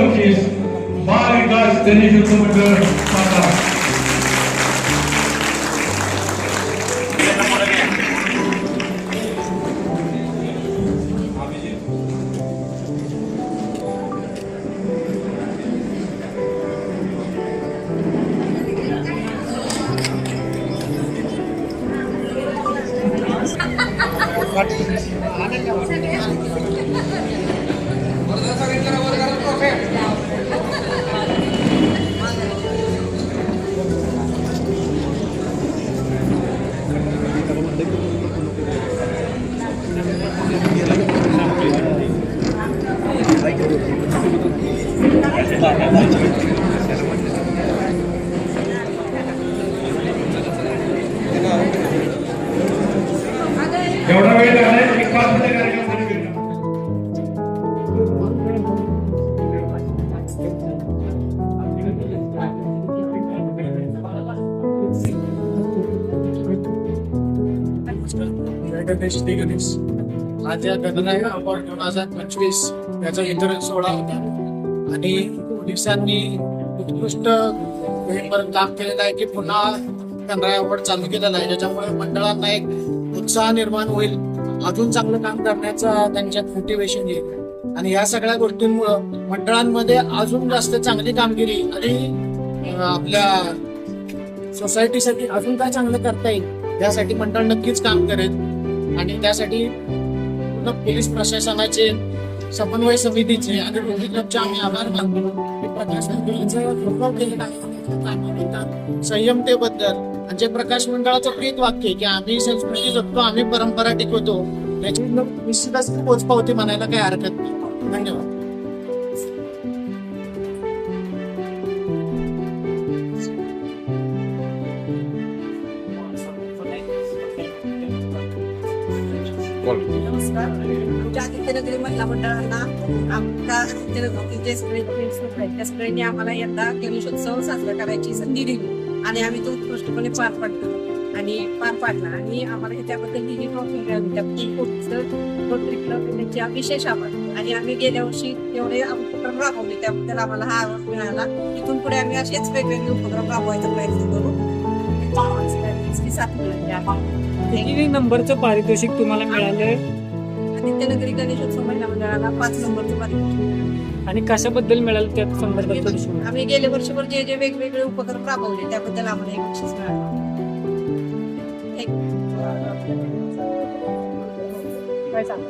बक्षीस बाल विकास गणेश उत्सव मंडळ सातारा एवढा वेळ झालाय एक पाच मिनिटं कार्यक्रम सुरू करूया. गणेश श्री गणेश आज या गणराय अवॉर्ड दोन हजार पंचवीस याचा इंटर सोहळा होता. आणि पोलिसांनी उत्कृष्ट काम केलेलं आहे की पुन्हा गणराय अवॉर्ड चालू केलेला आहे. ज्याच्यामुळे मंडळांना एक उत्साह निर्माण होईल. अजून चांगलं काम करण्याचा त्यांच्यात मोटिवेशन येईल. आणि या सगळ्या गोष्टींमुळं मंडळांमध्ये अजून जास्त चांगली कामगिरी आणि आपल्या सोसायटीसाठी अजून काय चांगलं करता येईल त्यासाठी मंडळ नक्कीच काम करेल. आणि त्यासाठी क्लब पोलीस प्रशासनाचे समन्वय समितीचे आणि रोहित क्लबचे आम्ही आभार मानतो. संयमतेबद्दल आणि जे प्रकाश मंडळाचं प्रीत वाक्य की आम्ही संस्कृती जगतो आम्ही परंपरा टिकवतो. याची निश्चितच पोचपावती म्हणायला काही हरकत नाही. धन्यवाद. नमस्कार. आमच्या आदित्यनगरी महिला मंडळांना आमच्या आदित्यनगरीचे सगळे फ्रेंड्स त्या सगळ्यांनी आम्हाला यंदा गणेशोत्सव साजरा करायची संधी दिली आणि आम्ही तो उत्कृष्टपणे पार पाडतो आणि पार पाडला. आणि आम्हाला हे त्याबद्दल ही ट्रॉफी मिळाली. त्याबद्दल खूप रोटरी क्लब त्यांचे विशेष आभार आणि आम्ही गेल्या वर्षी एवढे उपक्रम राबवले त्याबद्दल आम्हाला हा आवाज मिळाला. इथून पुढे आम्ही असेच वेगवेगळे उपक्रम राबवायचा प्रयत्न करू. किती नंबरचं पारितोषिक तुम्हाला मिळालं आदित्यनगरी गणेशोत्सव महिला मंडळाला पाच नंबरचं पारितोषिक. आणि कशाबद्दल मिळालं त्या संदर्भात. आम्ही गेल्या वर्षभर जे जे वेगवेगळे उपक्रम राबवले त्याबद्दल आम्हाला एक बक्षीस मिळालं. काय सांगा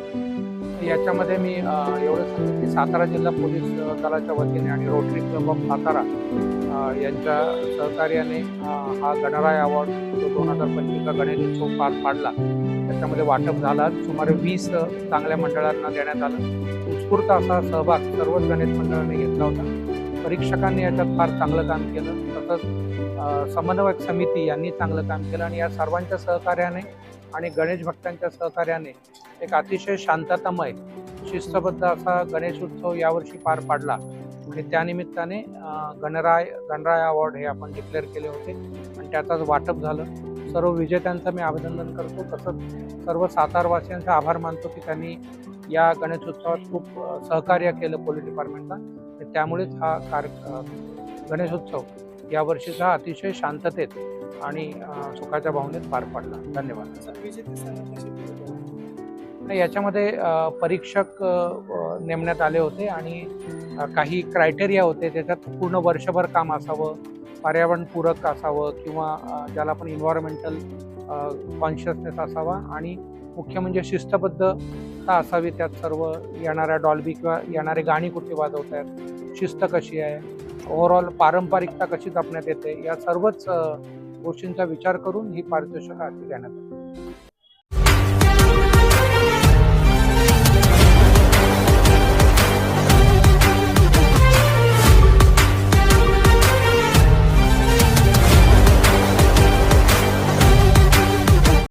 याच्यामध्ये मी एवढं सांगतो की सातारा जिल्हा पोलीस दलाच्या वतीने आणि रोटरी क्लब ऑफ सातारा यांच्या सहकार्याने हा गणराय अवॉर्ड जो दोन हजार पंचवीसचा गणेशोत्सव पार पाडला त्याच्यामध्ये वाटप झाला. सुमारे वीस चांगल्या मंडळांना देण्यात आलं. उत्स्फूर्त असा सहभाग सर्वच गणेश मंडळाने घेतला होता. परीक्षकांनी याच्यात फार चांगलं काम केलं. तसंच समन्वयक समिती यांनी चांगलं काम केलं आणि या सर्वांच्या सहकार्याने आणि गणेश भक्तांच्या सहकार्याने एक अतिशय शांततामय शिस्तबद्ध असा गणेश उत्सव यावर्षी पार पाडला. म्हणजे आणि त्यानिमित्ताने गणराय गणराय अवॉर्ड हे आपण डिक्लेअर केले होते. आणि त्याचाच वाटप झालं. सर्व विजेत्यांचं मी अभिनंदन करतो. तसंच सर्व सातारवासियांचा आभार मानतो की त्यांनी या गणेश उत्सवात खूप सहकार्य केलं पोलीस डिपार्टमेंटला. त्यामुळेच हा कार गणेश गणेशोत्सव यावर्षीचा अतिशय शांततेत आणि सुखाच्या भावनेत पार पाडला. धन्यवाद. तर याच्यामध्ये परीक्षक नेमण्यात आले होते आणि काही क्रायटेरिया होते त्याच्यात पूर्ण वर्षभर काम असावं पर्यावरणपूरक असावं किंवा ज्याला आपण इन्व्हायरमेंटल कॉन्शियसनेस असावा आणि मुख्य म्हणजे शिस्तबद्धता असावी त्यात सर्व. येणाऱ्या डॉल्बी किंवा येणारे गाणी कुठे वाजवत आहेत शिस्त कशी आहे ओव्हरऑल पारंपरिकता कशी जपण्यात येते या सर्वच गोष्टींचा विचार करून ही पारितोषिकं हाती देण्यात आली.